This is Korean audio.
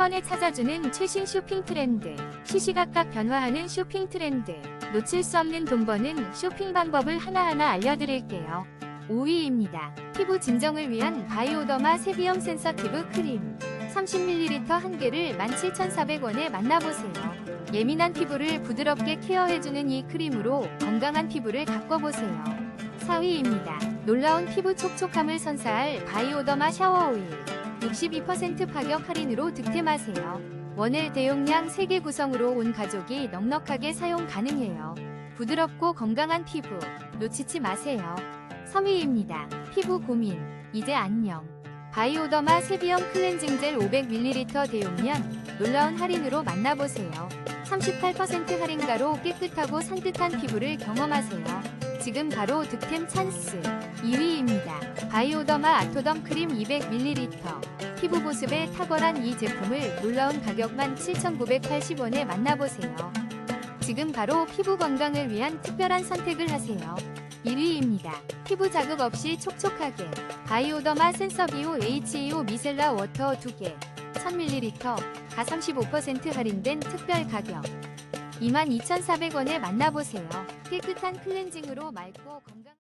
번에 찾아주는 최신 쇼핑 트렌드. 시시각각 변화하는 쇼핑 트렌드. 놓칠 수 없는 돈 버는 쇼핑 방법을 하나하나 알려드릴게요. 5위입니다. 피부 진정을 위한 바이오더마 세비엄 센서티브 크림. 30ml 한 개를 17,400원에 만나보세요. 예민한 피부를 부드럽게 케어해주는 이 크림으로 건강한 피부를 가꿔보세요. 4위입니다. 놀라운 피부 촉촉함을 선사할 바이오더마 샤워 오일. 62% 파격 할인으로 득템하세요. 원엘 대용량 3개 구성으로 온 가족이 넉넉하게 사용 가능해요. 부드럽고 건강한 피부 놓치지 마세요. 3위입니다. 피부 고민 이제 안녕. 바이오더마 세비엄 클렌징 젤 500ml 대용량 놀라운 할인으로 만나보세요. 38% 할인가로 깨끗하고 산뜻한 피부를 경험하세요. 지금 바로 득템 찬스. 2위입니다. 바이오더마 아토덤 크림 200ml. 피부 보습에 탁월한 이 제품을 놀라운 가격만 7,980원에 만나보세요. 지금 바로 피부 건강을 위한 특별한 선택을 하세요. 1위입니다. 피부 자극 없이 촉촉하게 바이오더마 센서 비오 HEO 미셀라 워터 2개 1000ml 가 35% 할인된 특별 가격 22,400원에 만나보세요. 깨끗한 클렌징으로 맑고 건강